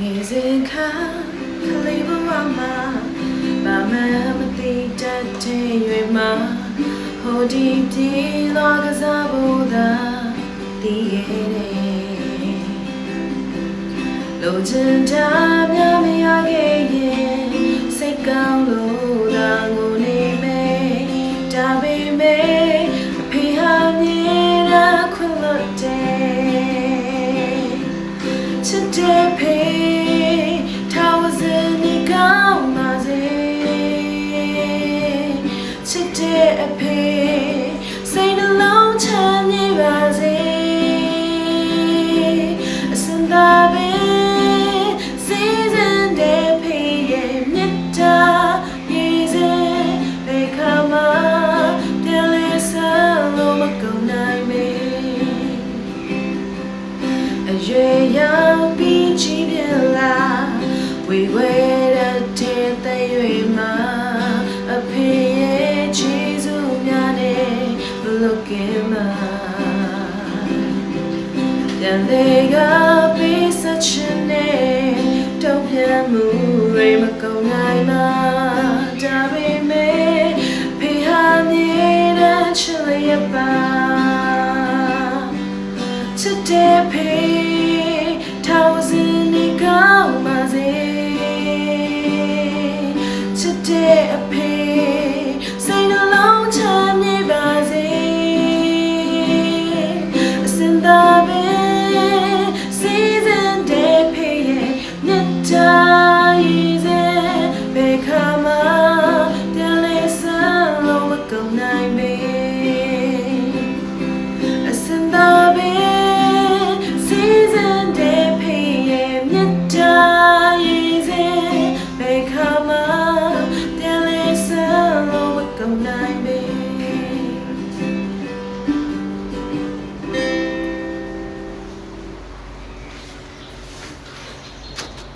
ငယ်စဉ်ခါကလေးဘဝမှာဘာမှမသိတတ်တဲ့ရွယ်မှာဟိုဒီပြေလောကစားဖို့သာတည်ခဲ့တယ်လိုချင်တာများမရခဲ့ရင်စိတ်ကောင်းလို့သာငိုနေမယ်ဒါပေမဲ့အဖေဟာမြင်တာခွင့်လို့တယ်ချစ်တဲ့ အစင်သာပဲစီစဉ်တဲ့ဖေရဲ့မြတ်တာရေးစဲဘေခါမှာပြန်လဲဆန်းလို့မကု ခြင်းနဲ့တုံ့ပြန်မှုတွေမကုန်နိုင်မှာဒါပေမဲ့ဖေဟာမြင်တဲ့ချစ်ရပါ Today pay thousand ago my day Today a pay easy they come